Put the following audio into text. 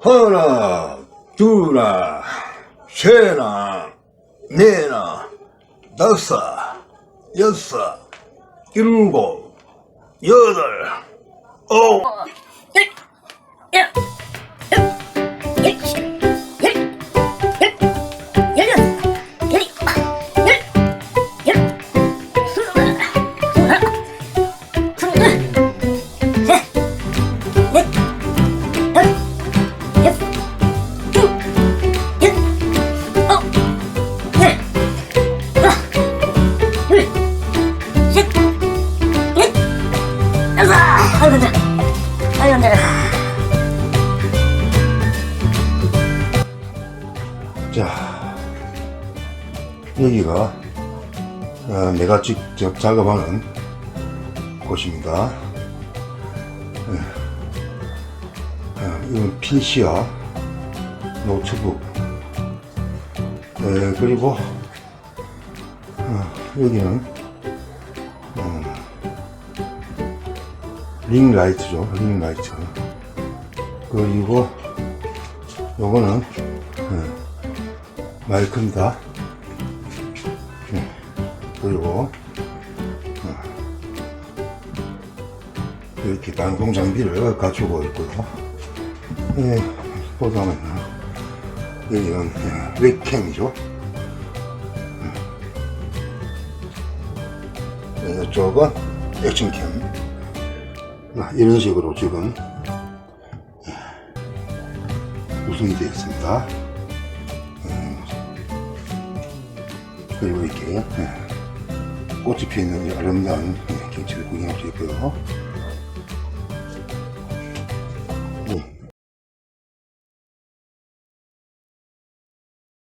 하나, 둘나, 세나, 네나, 다섯, 여섯, 일곱, 여덟, 아홉, 자, 여기가 어, 내가 직접 작업하는 곳입니다. 예. 어, 이건 PC와 노트북, 예, 그리고 어, 여기는 링 라이트죠, 링 라이트. 그리고 요거는 예, 마이크입니다. 네. 그리고 어, 이렇게 방송 장비를 갖추고 있고요. 예, 보다는 여기는 예, 웹캠이죠. 예, 이쪽은 액션캠. 아, 이런 식으로 지금 예, 구성이 되어 있습니다. 그리고 이렇게 예, 꽃이 이 아름다운 예, 경치를 구경할 수 있고요.